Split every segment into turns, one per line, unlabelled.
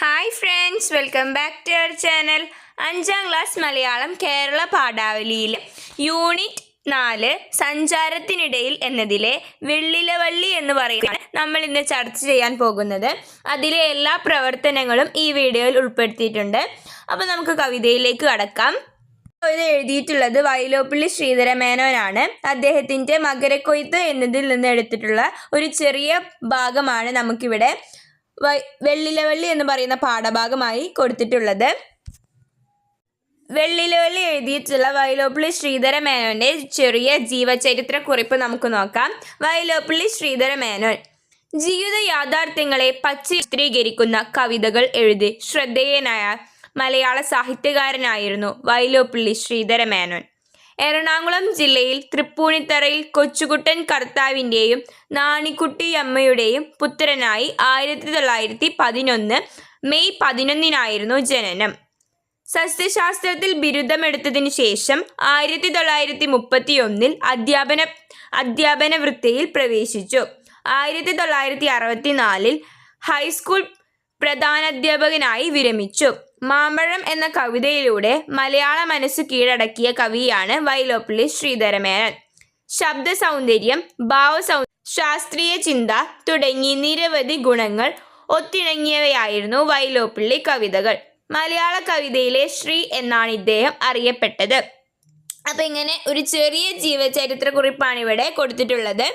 Hi friends welcome back to our channel അഞ്ചാം class Malayalam Kerala പാഠാവലിയിൽ unit നാല് സഞ്ചാരത്തിനിടയിൽ എന്നതിലെ വെള്ളിലവള്ളി എന്ന് പറയുന്നത് നമ്മൾ ഇന്ന് ചർച്ച ചെയ്യാൻ പോകുന്നത്. അതിലെ എല്ലാ പ്രവർത്തനങ്ങളും ഈ വീഡിയോയിൽ ഉൾപ്പെടുത്തിയിട്ടുണ്ട്. അപ്പോൾ നമുക്ക് കവിതയിലേക്ക് കടക്കാം. ഇത് എഴുതിയിട്ടുള്ളത് വൈലോപ്പിള്ളി ശ്രീധരമേനോനാണ്. അദ്ദേഹത്തിന്റെ മകരക്കൊയ്ത്ത് എന്നതിൽ നിന്ന് എടുത്തിട്ടുള്ള ഒരു ചെറിയ ഭാഗമാണ് നമുക്കിവിടെ. വെള്ളിലവള്ളി എന്ന് പറയുന്ന പാഠഭാഗമായി കൊടുത്തിട്ടുള്ളത്. വെള്ളിലവള്ളി എഴുതിയിട്ടുള്ള വൈലോപ്പിള്ളി ശ്രീധര മേനോന്റെ ചെറിയ ജീവചരിത്ര കുറിപ്പ് നമുക്ക് നോക്കാം. വൈലോപ്പിള്ളി ശ്രീധര മേനോൻ ജീവിത യാഥാർത്ഥ്യങ്ങളെ പച്ച ചിത്രീകരിക്കുന്ന കവിതകൾ എഴുതി ശ്രദ്ധേയനായ മലയാള സാഹിത്യകാരനായിരുന്നു വൈലോപ്പിള്ളി ശ്രീധര മേനോൻ. എറണാകുളം ജില്ലയിൽ തൃപ്പൂണിത്തറയിൽ കൊച്ചുകുട്ടൻ കർത്താവിന്റെയും നാണിക്കുട്ടിയമ്മയുടെയും പുത്രനായി ആയിരത്തി തൊള്ളായിരത്തി പതിനൊന്ന് മെയ് പതിനൊന്നിനായിരുന്നു ജനനം. സസ്യശാസ്ത്രത്തിൽ ബിരുദമെടുത്തതിനു ശേഷം ആയിരത്തി തൊള്ളായിരത്തി മുപ്പത്തി ഒന്നിൽ അധ്യാപന അധ്യാപന വൃത്തിയിൽ പ്രവേശിച്ചു. ആയിരത്തി തൊള്ളായിരത്തി അറുപത്തിനാലിൽ ഹൈസ്കൂൾ പ്രധാനാധ്യാപകനായി വിരമിച്ചു. മാമ്പഴം എന്ന കവിതയിലൂടെ മലയാള മനസ്സ് കീഴടക്കിയ കവിയാണ് വൈലോപ്പിള്ളി ശ്രീധരമേനൻ. ശബ്ദ സൗന്ദര്യം ഭാവസൗ ശാസ്ത്രീയ ചിന്ത തുടങ്ങി നിരവധി ഗുണങ്ങൾ ഒത്തിണങ്ങിയവയായിരുന്നു വൈലോപ്പിള്ളി കവിതകൾ. മലയാള കവിതയിലെ ശ്രീ എന്നാണ് ഇദ്ദേഹം അറിയപ്പെട്ടത്. അപ്പം ഇങ്ങനെ ഒരു ചെറിയ ജീവചരിത്ര കുറിപ്പാണ് ഇവിടെ കൊടുത്തിട്ടുള്ളത്.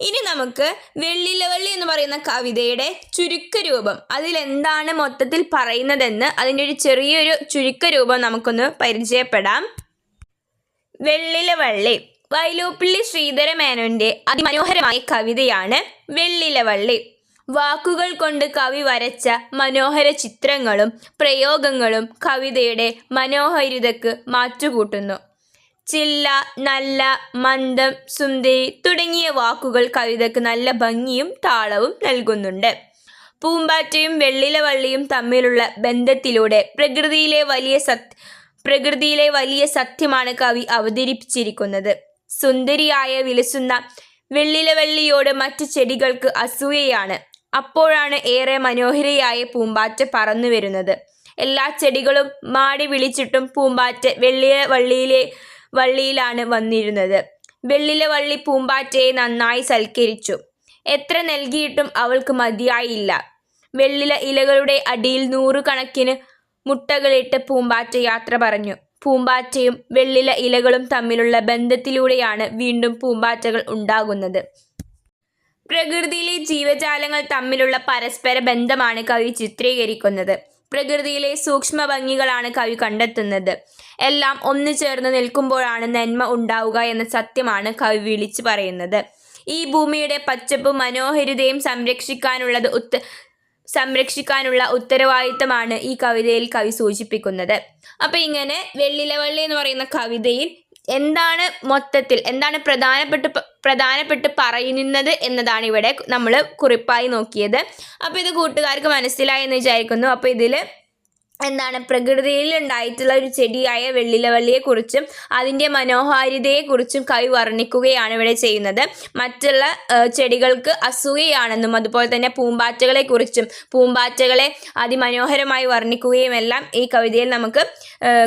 ഇനി നമുക്ക് വെള്ളിലവള്ളി എന്ന് പറയുന്ന കവിതയുടെ ചുരുക്കരൂപം അതിലെന്താണ് മൊത്തത്തിൽ പറയുന്നതെന്ന് അതിന്റെ ഒരു ചെറിയൊരു ചുരുക്കരൂപം നമുക്കൊന്ന് പരിചയപ്പെടാം. വെള്ളിലവള്ളി. വൈലോപ്പിള്ളി ശ്രീധര മേനോന്റെ അതിമനോഹരമായ കവിതയാണ് വെള്ളിലവള്ളി. വാക്കുകൾ കൊണ്ട് കവി വരച്ച മനോഹര ചിത്രങ്ങളും പ്രയോഗങ്ങളും കവിതയുടെ മനോഹരിതക്ക് മാറ്റുകൂട്ടുന്നു. ചില്ല നല്ല മന്ദം സുന്ദരി തുടങ്ങിയ വാക്കുകൾ കവിതയ്ക്ക് നല്ല ഭംഗിയും താളവും നൽകുന്നുണ്ട്. പൂമ്പാറ്റയും വെള്ളിലവള്ളിയും തമ്മിലുള്ള ബന്ധത്തിലൂടെ പ്രകൃതിയിലെ വലിയ സത് പ്രകൃതിയിലെ വലിയ സത്യമാണ് കവി അവതരിപ്പിച്ചിരിക്കുന്നത്. സുന്ദരിയായ വിലസുന്ന വെള്ളിലവള്ളിയോട് മറ്റ് ചെടികൾക്ക് അസൂയയാണ്. അപ്പോഴാണ് ഏറെ മനോഹരയായ പൂമ്പാറ്റ പറന്നു വരുന്നത്. എല്ലാ ചെടികളും മാടി വിളിച്ചിട്ടും പൂമ്പാറ്റ വെള്ളിയ വള്ളിയിലെ വള്ളിയിലാണ് വന്നിരുന്നത്. വെള്ളിലെ വള്ളി പൂമ്പാറ്റയെ നന്നായി സൽക്കരിച്ചു. എത്ര നൽകിയിട്ടും അവൾക്ക് മതിയായില്ല. വെള്ളിലെ ഇലകളുടെ അടിയിൽ നൂറുകണക്കിന് മുട്ടകളിട്ട് പൂമ്പാറ്റ യാത്ര പറഞ്ഞു. പൂമ്പാറ്റയും വെള്ളിലെ ഇലകളും തമ്മിലുള്ള ബന്ധത്തിലൂടെയാണ് വീണ്ടും പൂമ്പാറ്റകൾ ഉണ്ടാകുന്നത്. പ്രകൃതിയിലെ ജീവജാലങ്ങൾ തമ്മിലുള്ള പരസ്പര ബന്ധമാണ് കവി ചിത്രീകരിക്കുന്നത്. പ്രകൃതിയിലെ സൂക്ഷ്മ ഭംഗികളാണ് കവി കണ്ടെത്തുന്നത്. എല്ലാം ഒന്നു ചേർന്ന് നിൽക്കുമ്പോഴാണ് നന്മ ഉണ്ടാവുക എന്ന സത്യമാണ് കവി വിളിച്ചു പറയുന്നത്. ഈ ഭൂമിയുടെ പച്ചപ്പും മനോഹരിതയും സംരക്ഷിക്കാനുള്ളത് ഉത്ത സംരക്ഷിക്കാനുള്ള ഉത്തരവാദിത്തമാണ് ഈ കവിതയിൽ കവി സൂചിപ്പിക്കുന്നത്. അപ്പോൾ ഇങ്ങനെ വെള്ളിലവള്ളി എന്ന് പറയുന്ന കവിതയിൽ എന്താണ് മൊത്തത്തിൽ എന്താണ് പ്രധാനപ്പെട്ട് പ്രധാനപ്പെട്ട് പറയുന്നത് എന്നതാണ് ഇവിടെ നമ്മൾ കുറിപ്പായി നോക്കിയത്. അപ്പോൾ ഇത് കൂട്ടുകാർക്ക് മനസ്സിലായി എന്ന് വിചാരിക്കുന്നു. അപ്പോൾ ഇതിൽ എന്താണ് പ്രകൃതിയിൽ ഉണ്ടായിട്ടുള്ള ഒരു ചെടിയായ വെള്ളിലവള്ളിയെക്കുറിച്ചും അതിന്റെ മനോഹാരിതയെക്കുറിച്ചും കവി വർണിക്കുകയാണ് ഇവിടെ ചെയ്യുന്നത്. മറ്റുള്ള ചെടികൾക്ക് അസൂയയാണെന്നും അതുപോലെ തന്നെ പൂമ്പാറ്റകളെക്കുറിച്ചും പൂമ്പാറ്റകളെ അതിമനോഹരമായി വർണിക്കുകയും എല്ലാം ഈ കവിതയിൽ നമുക്ക്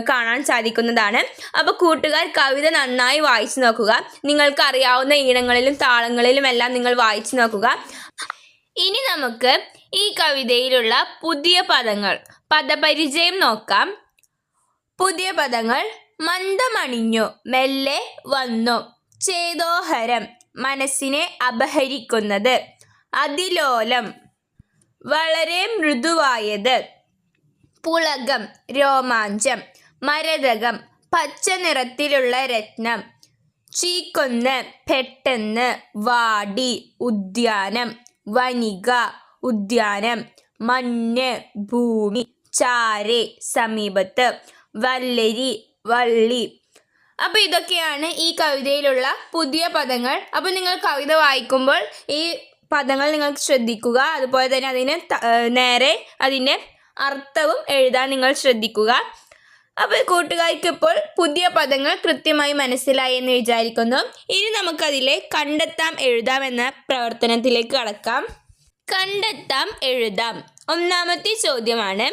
കാണാൻ സാധിക്കുന്നതാണ്. അപ്പോൾ കൂട്ടുകാർ കവിത നന്നായി വായിച്ചു നോക്കുക. നിങ്ങൾക്ക് അറിയാവുന്ന ഈണങ്ങളിലും താളങ്ങളിലും എല്ലാം നിങ്ങൾ വായിച്ചു നോക്കുക. ഇനി നമുക്ക് ഈ കവിതയിലുള്ള പുതിയ പദങ്ങൾ. പദപരിചയം നോക്കാം. പുതിയ പദങ്ങൾ. മന്ദമണിഞ്ഞു മെല്ലെ വന്നു. ചേതോഹരം മനസ്സിനെ അപഹരിക്കുന്നത്. അതിലോലം വളരെ മൃദുവായത്. പുളകം രോമാഞ്ചം മരതകം പച്ച നിറത്തിലുള്ള രത്നം. ചീക്കൊന്ന് പെട്ടെന്ന് വാടി ഉദ്യാനം വനിക. ഉദ്യാനം മഞ്ഞ് ഭൂമി ചാരെ സമീപത്ത് വല്ലരി വള്ളി. അപ്പൊ ഇതൊക്കെയാണ് ഈ കവിതയിലുള്ള പുതിയ പദങ്ങൾ. അപ്പൊ നിങ്ങൾ കവിത വായിക്കുമ്പോൾ ഈ പദങ്ങൾ നിങ്ങൾ ശ്രദ്ധിക്കുക. അതുപോലെ തന്നെ അതിന് നേരെ അതിന്റെ അർത്ഥവും എഴുതാൻ നിങ്ങൾ ശ്രദ്ധിക്കുക. അപ്പോൾ കൂട്ടുകാർക്ക് ഇപ്പോൾ പുതിയ പദങ്ങൾ കൃത്യമായി മനസ്സിലായി എന്ന് വിചാരിക്കുന്നു. ഇനി നമുക്കതിലെ കണ്ടെത്താം എഴുതാം എന്ന പ്രവർത്തനത്തിലേക്ക് കടക്കാം. കണ്ടെത്താം എഴുതാം. ഒന്നാമത്തെ ചോദ്യമാണ്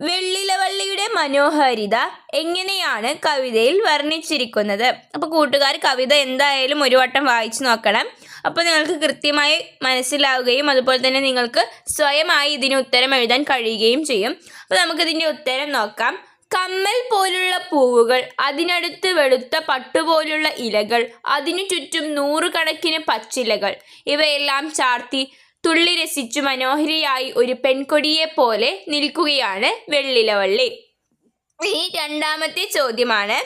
വെള്ളിലവള്ളിയുടെ മനോഹാരിത എങ്ങനെയാണ് കവിതയിൽ വർണിച്ചിരിക്കുന്നത്? അപ്പോൾ കൂട്ടുകാർ കവിത എന്തായാലും ഒരു വട്ടം വായിച്ചു നോക്കണം. അപ്പോൾ നിങ്ങൾക്ക് കൃത്യമായി മനസ്സിലാവുകയും അതുപോലെ തന്നെ നിങ്ങൾക്ക് സ്വയമായി ഇതിന് ഉത്തരം എഴുതാൻ കഴിയുകയും ചെയ്യും. അപ്പോൾ നമുക്കിതിന്റെ ഉത്തരം നോക്കാം. കമ്മൽ പോലുള്ള പൂവുകൾ അതിനടുത്ത് വെളുത്ത പട്ടുപോലുള്ള ഇലകൾ അതിനു ചുറ്റും നൂറുകണക്കിന് പച്ചിലകൾ ഇവയെല്ലാം ചാർത്തി തുള്ളി രസിച്ചു മനോഹരിയായി ഒരു പെൺകൊടിയെ പോലെ നിൽക്കുകയാണ് വെള്ളിലവള്ളി. ഇനി രണ്ടാമത്തെ ചോദ്യമാണ്.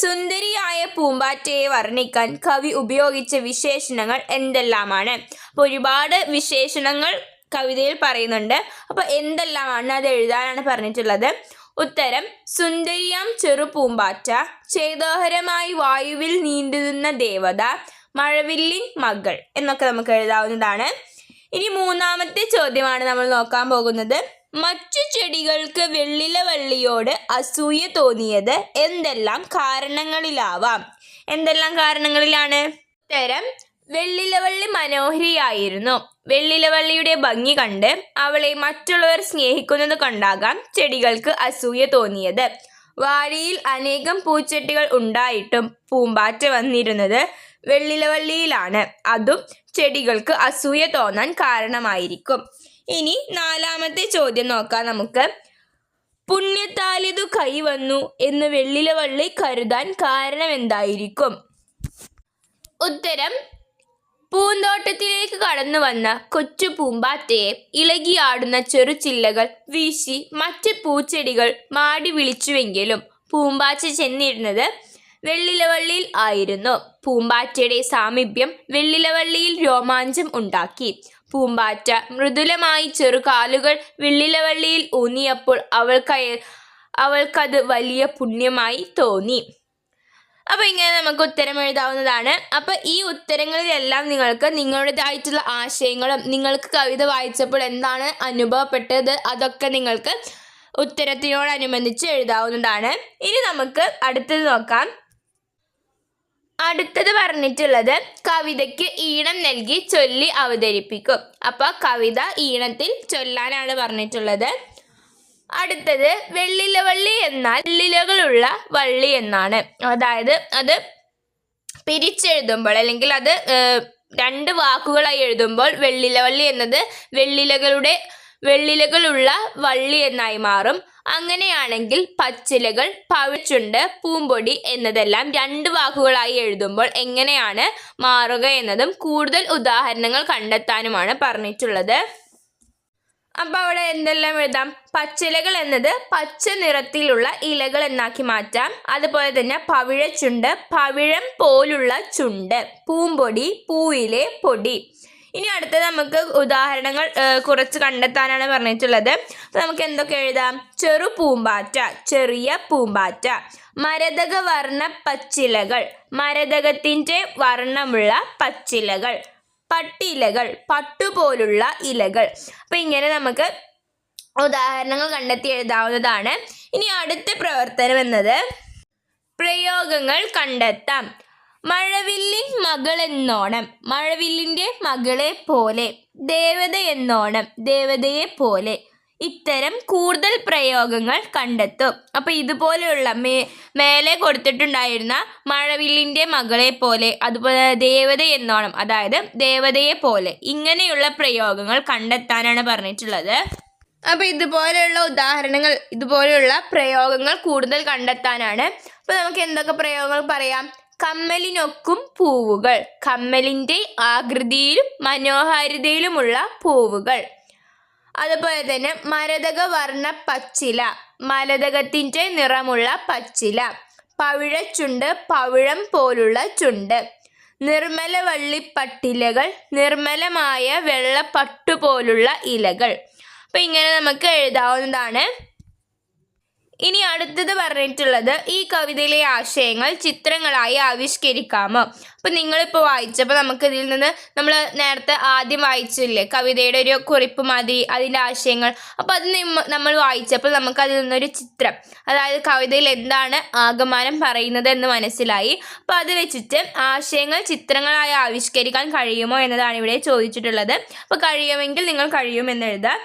സുന്ദരിയായ പൂമ്പാറ്റയെ വർണിക്കാൻ കവി ഉപയോഗിച്ച വിശേഷണങ്ങൾ എന്തെല്ലാമാണ്? അപ്പോൾ ഒരുപാട് വിശേഷണങ്ങൾ കവിതയിൽ പറയുന്നുണ്ട്. അപ്പോൾ എന്തെല്ലാമാണ് അത് എഴുതാനാണ് പറഞ്ഞിട്ടുള്ളത്? ഉത്തരം സുന്ദരിയാം ചെറു പൂമ്പാറ്റ ചേതോഹരമായി വായുവിൽ നീണ്ടുനിന്ന ദേവത മഴവില്ലിൻ മകൾ എന്നൊക്കെ നമുക്ക് എഴുതാവുന്നതാണ്. ഇനി മൂന്നാമത്തെ ചോദ്യമാണ് നമ്മൾ നോക്കാൻ പോകുന്നത്. മറ്റു ചെടികൾക്ക് വെള്ളില വള്ളിയോട് അസൂയ തോന്നിയത് എന്തെല്ലാം കാരണങ്ങളിലാവാം? എന്തെല്ലാം കാരണങ്ങളിലാണ്? ഉത്തരം വെള്ളിലവള്ളി മനോഹരിയായിരുന്നു. വെള്ളിലവള്ളിയുടെ ഭംഗി കണ്ട് അവളെ മറ്റുള്ളവർ സ്നേഹിക്കുന്നത് കൊണ്ടാകാം ചെടികൾക്ക് അസൂയ തോന്നിയത്. വാടിയിൽ അനേകം പൂച്ചെട്ടികൾ ഉണ്ടായിട്ടും പൂമ്പാറ്റ വന്നിരുന്നത് വെള്ളിലവള്ളിയിലാണ് അതും ചെടികൾക്ക് അസൂയ തോന്നാൻ കാരണമായിരിക്കും. ഇനി നാലാമത്തെ ചോദ്യം നോക്കാം നമുക്ക്. പുണ്യത്താലിതു കൈവന്നു എന്ന് വെള്ളിലവള്ളി കരുതാൻ കാരണം എന്തായിരിക്കും? ഉത്തരം പൂന്തോട്ടത്തിലേക്ക് കടന്നു വന്ന കൊച്ചു പൂമ്പാറ്റയെ ഇളകിയാടുന്ന ചെറുചില്ലകൾ വീശി മറ്റ് പൂച്ചെടികൾ മാടി വിളിച്ചുവെങ്കിലും പൂമ്പാറ്റ ചെന്നിരുന്നത് വെള്ളിലവള്ളിയിൽ ആയിരുന്നു. പൂമ്പാറ്റയുടെ സാമീപ്യം വെള്ളിലവള്ളിയിൽ രോമാഞ്ചം ഉണ്ടാക്കി. പൂമ്പാറ്റ മൃദുലമായി ചെറുകാലുകൾ വെള്ളിലവള്ളിയിൽ ഊന്നിയപ്പോൾ അവൾക്ക് അവൾക്കത് വലിയ പുണ്യമായി തോന്നി. അപ്പൊ ഇങ്ങനെ നമുക്ക് ഉത്തരം എഴുതാവുന്നതാണ്. അപ്പൊ ഈ ഉത്തരങ്ങളിലെല്ലാം നിങ്ങൾക്ക് നിങ്ങളുടേതായിട്ടുള്ള ആശയങ്ങളും നിങ്ങൾക്ക് കവിത വായിച്ചപ്പോൾ എന്താണ് അനുഭവപ്പെട്ടത് അതൊക്കെ നിങ്ങൾക്ക് ഉത്തരത്തിനോടനുബന്ധിച്ച് എഴുതാവുന്നതാണ്. ഇനി നമുക്ക് അടുത്തത് നോക്കാം. അടുത്തത് പറഞ്ഞിട്ടുള്ളത് കവിതയ്ക്ക് ഈണം നൽകി ചൊല്ലി അവതരിപ്പിക്കും. അപ്പോൾ കവിത ഈണത്തിൽ ചൊല്ലാനാണ് പറഞ്ഞിട്ടുള്ളത്. അടുത്തത് വെള്ളിലവള്ളി എന്നാൽ വെള്ളിലകളുള്ള വള്ളി എന്നാണ്. അതായത് അത് പിരിച്ചെഴുതുമ്പോൾ അല്ലെങ്കിൽ അത് രണ്ട് വാക്കുകളായി എഴുതുമ്പോൾ വെള്ളിലവള്ളി എന്നത് വെള്ളിലകളുടെ വെള്ളിലകളുള്ള വള്ളി എന്നായി മാറും. അങ്ങനെയാണെങ്കിൽ പച്ചിലകൾ പവിച്ചുണ്ട് പൂമ്പൊടി എന്നതെല്ലാം രണ്ട് വാക്കുകളായി എഴുതുമ്പോൾ എങ്ങനെയാണ് മാറുക എന്നതും കൂടുതൽ ഉദാഹരണങ്ങൾ കണ്ടെത്താനുമാണ് പറഞ്ഞിട്ടുള്ളത്. അപ്പോൾ അവിടെ എന്തെല്ലാം എഴുതാം? പച്ചിലകൾ എന്നത് പച്ച നിറത്തിലുള്ള ഇലകൾ എന്നാക്കി മാറ്റാം. അതുപോലെ തന്നെ പവിഴച്ചുണ്ട് പവിഴം പോലുള്ള ചുണ്ട് പൂമ്പൊടി പൂയിലെ പൊടി. ഇനി അടുത്തത് നമുക്ക് ഉദാഹരണങ്ങൾ കുറച്ച് കണ്ടെത്താനാണ് പറഞ്ഞിട്ടുള്ളത്. അപ്പോൾ നമുക്ക് എന്തൊക്കെ എഴുതാം? ചെറു പൂമ്പാറ്റ ചെറിയ പൂമ്പാറ്റ. മരതക വർണ പച്ചിലകൾ മരതകത്തിന്റെ വർണമുള്ള പച്ചിലകൾ പട്ടിലകൾ പട്ടുപോലുള്ള ഇലകൾ. അപ്പം ഇങ്ങനെ നമുക്ക് ഉദാഹരണങ്ങൾ കണ്ടെത്തി എഴുതാവുന്നതാണ്. ഇനി അടുത്ത പ്രവർത്തനം എന്നത് പ്രയോഗങ്ങൾ കണ്ടെത്താം. മഴവില്ലിൻ മകളെന്നോണം മഴവില്ലിന്റെ മകളെ പോലെ ദേവത എന്നോണം ദേവതയെ പോലെ. ഇത്തരം കൂടുതൽ പ്രയോഗങ്ങൾ കണ്ടെത്തും. അപ്പോൾ ഇതുപോലെയുള്ള മേ മേലെ കൊടുത്തിട്ടുണ്ടായിരുന്ന മഴവില്ലിന്റെ മകളെ പോലെ അതുപോലെ ദേവത എന്നോണം അതായത് ദേവതയെ പോലെ ഇങ്ങനെയുള്ള പ്രയോഗങ്ങൾ കണ്ടെത്താനാണ് പറഞ്ഞിട്ടുള്ളത്. അപ്പോൾ ഇതുപോലെയുള്ള ഉദാഹരണങ്ങൾ ഇതുപോലെയുള്ള പ്രയോഗങ്ങൾ കൂടുതൽ കണ്ടെത്താനാണ്. അപ്പോൾ നമുക്ക് എന്തൊക്കെ പ്രയോഗങ്ങൾ പറയാം? കമ്മലിനൊക്കും പൂവുകൾ. കമ്മലിന്റെ ആകൃതിയിലും മനോഹാരിതയിലുമുള്ള പൂവുകൾ. അതുപോലെ തന്നെ മരതക വർണ പച്ചില. മരതകത്തിന്റെ നിറമുള്ള പച്ചില. പവിഴച്ചുണ്ട് പവിഴം പോലുള്ള ചുണ്ട്. നിർമ്മല വള്ളിപ്പട്ടിലകൾ നിർമ്മലമായ വെള്ളപ്പട്ടു പോലുള്ള ഇലകൾ. അപ്പം ഇങ്ങനെ നമുക്ക് എഴുതാവുന്നതാണ് ഇനി അടുത്തത് പറഞ്ഞിട്ടുള്ളത് ഈ കവിതയിലെ ആശയങ്ങൾ ചിത്രങ്ങളായി ആവിഷ്കരിക്കാമോ? അപ്പം നിങ്ങളിപ്പോൾ വായിച്ചപ്പോൾ നമുക്ക് ഇതിൽ നിന്ന് നമ്മൾ നേരത്തെ ആദ്യം വായിച്ചില്ലേ കവിതയുടെ ഒരു കുറിപ്പ് മാതിരി അതിന്റെ ആശയങ്ങൾ. അപ്പോൾ അത് നമ്മൾ വായിച്ചപ്പോൾ നമുക്ക് അതിൽ നിന്നൊരു ചിത്രം അതായത് കവിതയിൽ എന്താണ് ആകമാനം പറയുന്നത് എന്ന് മനസ്സിലായി. അപ്പോൾ അത് വെച്ചിട്ട് ആശയങ്ങൾ ചിത്രങ്ങളായി ആവിഷ്കരിക്കാൻ കഴിയുമോ എന്നതാണ് ഇവിടെ ചോദിച്ചിട്ടുള്ളത്. അപ്പോൾ കഴിയുമെങ്കിൽ നിങ്ങൾ കഴിയുമെന്ന് എഴുതാം.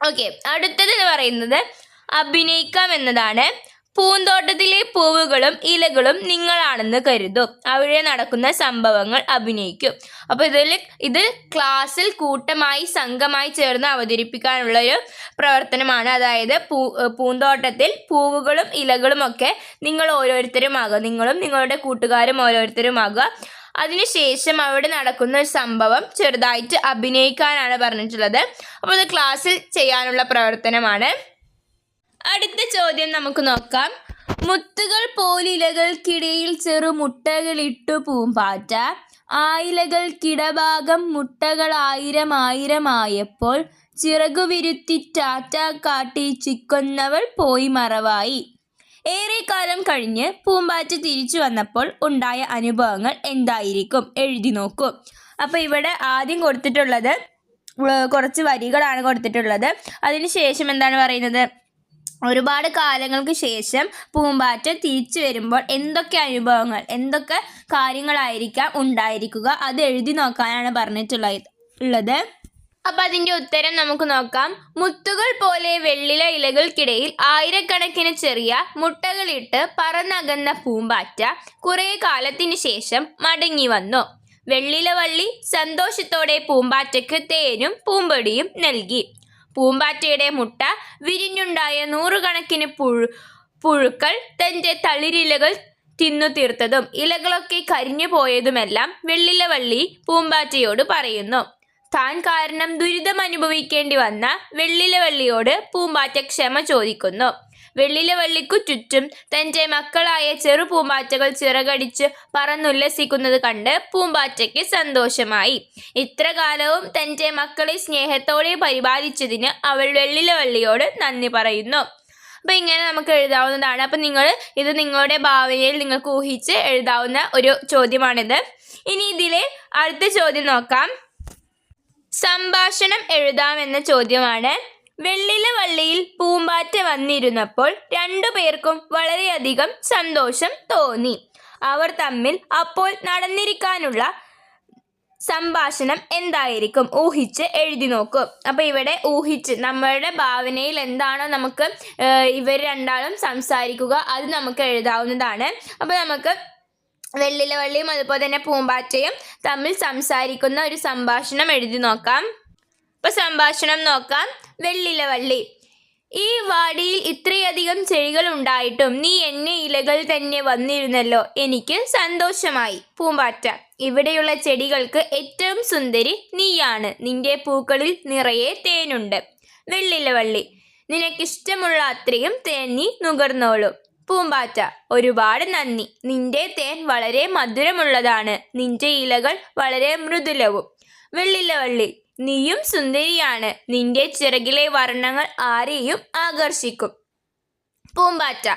ഓക്കെ അടുത്തത് പറയുന്നത് അഭിനയിക്കാം എന്നതാണ്. പൂന്തോട്ടത്തിലെ പൂവുകളും ഇലകളും നിങ്ങളാണെന്ന് കരുതും. അവിടെ നടക്കുന്ന സംഭവങ്ങൾ അഭിനയിക്കും. അപ്പോൾ ഇതിൽ ഇത് ക്ലാസ്സിൽ കൂട്ടമായി സംഘമായി ചേർന്ന് അവതരിപ്പിക്കാനുള്ള ഒരു പ്രവർത്തനമാണ്. അതായത് പൂ പൂന്തോട്ടത്തിൽ പൂവുകളും ഇലകളും ഒക്കെ നിങ്ങൾ ഓരോരുത്തരുമാകുക. നിങ്ങളും നിങ്ങളുടെ കൂട്ടുകാരും ഓരോരുത്തരുമാകുക. അതിനുശേഷം അവിടെ നടക്കുന്ന ഒരു സംഭവം ചെറുതായിട്ട് അഭിനയിക്കാനാണ് പറഞ്ഞിട്ടുള്ളത്. അപ്പോൾ ഇത് ക്ലാസ്സിൽ ചെയ്യാനുള്ള പ്രവർത്തനമാണ്. അടുത്ത ചോദ്യം നമുക്ക് നോക്കാം. മുത്തുകൾ പോലിലകൾക്കിടയിൽ ചെറു മുട്ടകളിട്ടു പൂമ്പാറ്റ. ആയിലകൾ കിടഭാഗം മുട്ടകൾ ആയിരം ആയിരമായപ്പോൾ ചിറകു വിരുത്തി ടാറ്റ കാട്ടി ചിക്കൊന്നവൾ പോയി മറവായി. ഏറെക്കാലം കഴിഞ്ഞ് പൂമ്പാറ്റ തിരിച്ചു വന്നപ്പോൾ ഉണ്ടായ അനുഭവങ്ങൾ എന്തായിരിക്കും? എഴുതി നോക്കൂ. അപ്പോൾ ഇവിടെ ആദ്യം കൊടുത്തിട്ടുള്ളത് കുറച്ച് വരികളാണ് കൊടുത്തിട്ടുള്ളത്. അതിനുശേഷം എന്താണ് പറയുന്നത്? ഒരുപാട് കാലങ്ങൾക്ക് ശേഷം പൂമ്പാറ്റ തിരിച്ചു വരുമ്പോൾ എന്തൊക്കെ അനുഭവങ്ങൾ എന്തൊക്കെ കാര്യങ്ങളായിരിക്കാം ഉണ്ടായിരിക്കുക അത് എഴുതി നോക്കാനാണ് പറഞ്ഞിട്ടുള്ളത് ഉള്ളത്. അപ്പൊ അതിന്റെ ഉത്തരം നമുക്ക് നോക്കാം. മുത്തുകൾ പോലെ വെള്ളില ഇലകൾക്കിടയിൽ ആയിരക്കണക്കിന് ചെറിയ മുട്ടകളിട്ട് പറന്നകന്ന പൂമ്പാറ്റ കുറെ കാലത്തിന് ശേഷം മടങ്ങി വന്നു. വെള്ളിലവള്ളി സന്തോഷത്തോടെ പൂമ്പാറ്റയ്ക്ക് തേനും പൂമ്പൊടിയും നൽകി. പൂമ്പാറ്റയുടെ മുട്ട വിരിഞ്ഞുണ്ടായ നൂറുകണക്കിന് പുഴു പുഴുക്കൾ തന്റെ തളിരിലകൾ തിന്നു തീർത്തതും ഇലകളൊക്കെ കരിഞ്ഞു പോയതുമെല്ലാം വെള്ളിലവള്ളി പൂമ്പാറ്റയോട് പറയുന്നു. താൻ കാരണം ദുരിതം അനുഭവിക്കേണ്ടി വന്ന വെള്ളിലവള്ളിയോട് പൂമ്പാറ്റ ക്ഷമ ചോദിക്കുന്നു. വെള്ളിലവള്ളിക്കു ചുറ്റും തന്റെ മക്കളായ ചെറു പൂമ്പാറ്റകൾ ചിറകടിച്ച് പറന്നുല്ലസിക്കുന്നത് കണ്ട് പൂമ്പാറ്റയ്ക്ക് സന്തോഷമായി. ഇത്ര കാലവും തന്റെ മക്കളെ സ്നേഹത്തോടെ പരിപാലിച്ചതിന് അവൾ വെള്ളിലവള്ളിയോട് നന്ദി പറയുന്നു. അപ്പോൾ ഇങ്ങനെ നമുക്ക് എഴുതാവുന്നതാണ്. അപ്പം നിങ്ങൾ ഇത് നിങ്ങളുടെ ഭാവനയിൽ നിങ്ങൾക്ക് ഊഹിച്ച് എഴുതാവുന്ന ഒരു ചോദ്യമാണിത്. ഇനി ഇതിലെ അടുത്ത ചോദ്യം നോക്കാം. സംഭാഷണം എഴുതാമെന്ന ചോദ്യമാണ്. വെള്ളില വള്ളിയിൽ പൂമ്പാറ്റ വന്നിരുന്നപ്പോൾ രണ്ടുപേർക്കും വളരെയധികം സന്തോഷം തോന്നി. അവർ തമ്മിൽ അപ്പോൾ നടന്നിരിക്കാനുള്ള സംഭാഷണം എന്തായിരിക്കും? ഊഹിച്ച് എഴുതി നോക്കും. അപ്പോൾ ഇവിടെ ഊഹിച്ച് നമ്മളുടെ ഭാവനയിൽ എന്താണോ നമുക്ക് ഇവർ രണ്ടാളും സംസാരിക്കുക അത് നമുക്ക് എഴുതാവുന്നതാണ്. അപ്പോൾ നമുക്ക് വെള്ളിലവള്ളിയും അതുപോലെ തന്നെ പൂമ്പാറ്റയും തമ്മിൽ സംസാരിക്കുന്ന ഒരു സംഭാഷണം എഴുതി നോക്കാം. ഇപ്പൊ സംഭാഷണം നോക്കാം. വെള്ളിലവള്ളി ഈ വാടിയിൽ ഇത്രയധികം ചെടികൾ ഉണ്ടായിട്ടും നീ എന്നെ ഇലകൾ തന്നെ വന്നിരുന്നല്ലോ. എനിക്ക് സന്തോഷമായി. പൂമ്പാറ്റ. ഇവിടെയുള്ള ചെടികൾക്ക് ഏറ്റവും സുന്ദരി നീയാണ്. നിന്റെ പൂക്കളിൽ നിറയെ തേനുണ്ട്. വെള്ളിലവള്ളി നിനക്കിഷ്ടമുള്ള അത്രയും തേൻ നീ നുകർന്നോളൂ. പൂമ്പാറ്റ. ഒരുപാട് നന്ദി. നിന്റെ തേൻ വളരെ മധുരമുള്ളതാണ്. നിന്റെ ഇലകൾ വളരെ മൃദുലവും. വെള്ളിലവള്ളി നീയും സുന്ദരിയാണ്. നിന്റെ ചിറകിലെ വർണങ്ങൾ ആരെയും ആകർഷിക്കും. പൂമ്പാറ്റ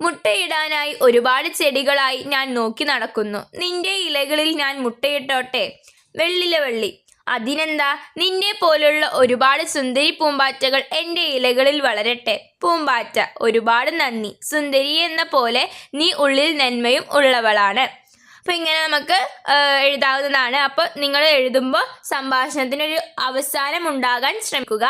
മുട്ടയിടാനായി ഒരുപാട് ചെടികളായി ഞാൻ നോക്കി നടക്കുന്നു. നിന്റെ ഇലകളിൽ ഞാൻ മുട്ടയിട്ടോട്ടെ? വെള്ളിലവള്ളി അതിനെന്താ? നിന്നെ പോലുള്ള ഒരുപാട് സുന്ദരി പൂമ്പാറ്റകൾ എന്റെ ഇലകളിൽ വളരട്ടെ. പൂമ്പാറ്റ ഒരുപാട് നന്ദി. സുന്ദരി എന്ന പോലെ നീ ഉള്ളിൽ നന്മയും ഉള്ളവളാണ്. അപ്പോൾ ഇങ്ങനെ നമുക്ക് എഴുതാവുന്നതാണ്. അപ്പോൾ നിങ്ങൾ എഴുതുമ്പോൾ സംഭാഷണത്തിനൊരു അവസാനം ഉണ്ടാകാൻ ശ്രമിക്കുക.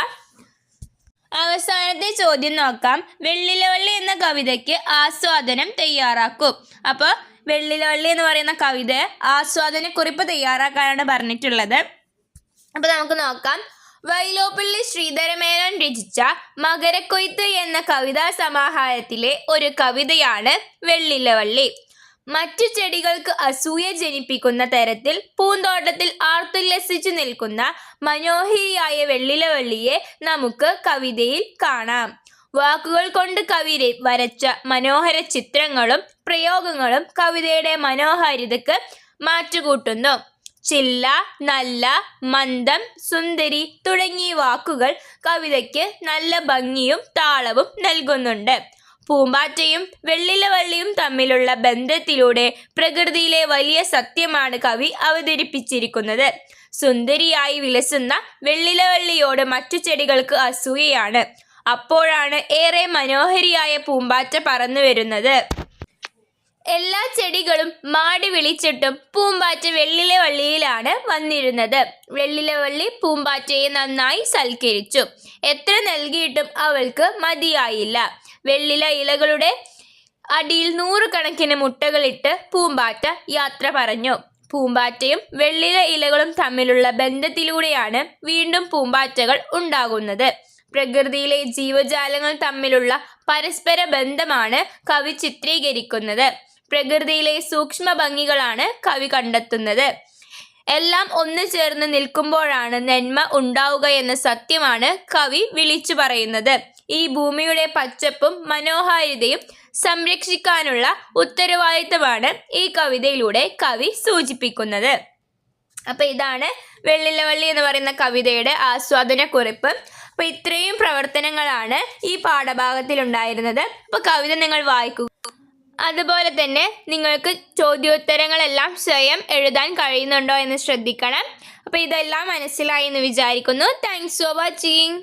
അവസാനത്തെ ചോദ്യം നോക്കാം. വെള്ളിലവള്ളി എന്ന കവിതയ്ക്ക് ആസ്വാദനം തയ്യാറാക്കും. അപ്പോൾ വെള്ളിലവള്ളി എന്ന് പറയുന്ന കവിത ആസ്വാദനക്കുറിപ്പ് തയ്യാറാക്കാനാണ് പറഞ്ഞിട്ടുള്ളത്. അപ്പോൾ നമുക്ക് നോക്കാം. വൈലോപ്പള്ളി ശ്രീധരമേനോൻ രചിച്ച മകരക്കൊയ്ത്ത് എന്ന കവിതാ സമാഹാരത്തിലെ ഒരു കവിതയാണ് വെള്ളിലവള്ളി. മറ്റു ചെടികൾക്ക് അസൂയ ജനിപ്പിക്കുന്ന തരത്തിൽ പൂന്തോട്ടത്തിൽ ആർത്തുല്ലസിച്ചു നിൽക്കുന്ന മനോഹരിയായ വെള്ളിലവള്ളിയെ നമുക്ക് കവിതയിൽ കാണാം. വാക്കുകൾ കൊണ്ട് കവി വരച്ച മനോഹര ചിത്രങ്ങളും പ്രയോഗങ്ങളും കവിതയുടെ മനോഹാരിതക്ക് മാറ്റുകൂട്ടുന്നു. ചില്ല നല്ല മന്ദം സുന്ദരി തുടങ്ങിയ വാക്കുകൾ കവിതയ്ക്ക് നല്ല ഭംഗിയും താളവും നൽകുന്നുണ്ട്. പൂമ്പാറ്റയും വെള്ളിലവള്ളിയും തമ്മിലുള്ള ബന്ധത്തിലൂടെ പ്രകൃതിയിലെ വലിയ സത്യമാണ് കവി അവതരിപ്പിച്ചിരിക്കുന്നത്. സുന്ദരിയായി വിലസുന്ന വെള്ളിലവള്ളിയോട് മറ്റു ചെടികൾക്ക് അസൂയയാണ്. അപ്പോഴാണ് ഏറെ മനോഹരിയായ പൂമ്പാറ്റ പറന്നു വരുന്നത് എല്ലാ ചെടികളും മാടി വിളിച്ചിട്ടും പൂമ്പാറ്റ വെള്ളിലെ വള്ളിയിലാണ് വന്നിരുന്നത്. വെള്ളിലെ വള്ളി പൂമ്പാറ്റയെ നന്നായി സൽക്കരിച്ചു. എത്ര നൽകിയിട്ടും അവൾക്ക് മതിയായില്ല. വെള്ളില ഇലകളുടെ അടിയിൽ നൂറുകണക്കിന് മുട്ടകളിട്ട് പൂമ്പാറ്റ യാത്ര പറഞ്ഞു. പൂമ്പാറ്റയും വെള്ളില ഇലകളും തമ്മിലുള്ള ബന്ധത്തിലൂടെയാണ് വീണ്ടും പൂമ്പാറ്റകൾ ഉണ്ടാകുന്നത്. പ്രകൃതിയിലെ ജീവജാലങ്ങൾ തമ്മിലുള്ള പരസ്പര ബന്ധമാണ് കവി ചിത്രീകരിക്കുന്നത്. പ്രകൃതിയിലെ സൂക്ഷ്മ ഭംഗികളാണ് കവി കണ്ടെത്തുന്നത്. എല്ലാം ഒന്നു ചേർന്ന് നിൽക്കുമ്പോഴാണ് നന്മ ഉണ്ടാവുക എന്ന സത്യമാണ് കവി വിളിച്ചു പറയുന്നത്. ഈ ഭൂമിയുടെ പച്ചപ്പും മനോഹാരിതയും സംരക്ഷിക്കാനുള്ള ഉത്തരവാദിത്തമാണ് ഈ കവിതയിലൂടെ കവി സൂചിപ്പിക്കുന്നത്. അപ്പൊ ഇതാണ് വെള്ളിലവള്ളി എന്ന് പറയുന്ന കവിതയുടെ ആസ്വാദന കുറിപ്പ് അപ്പൊ ഇത്രയും പ്രവർത്തനങ്ങളാണ് ഈ പാഠഭാഗത്തിൽ ഉണ്ടായിരുന്നത് അപ്പൊ കവിത നിങ്ങൾ വായിക്കുക അതുപോലെ തന്നെ നിങ്ങൾക്ക് ചോദ്യോത്തരങ്ങളെല്ലാം സ്വയം എഴുതാൻ കഴിയുന്നുണ്ടോ എന്ന് ശ്രദ്ധിക്കണം. അപ്പോൾ ഇതെല്ലാം മനസ്സിലായി എന്ന് വിചാരിക്കുന്നു. Thanks for watching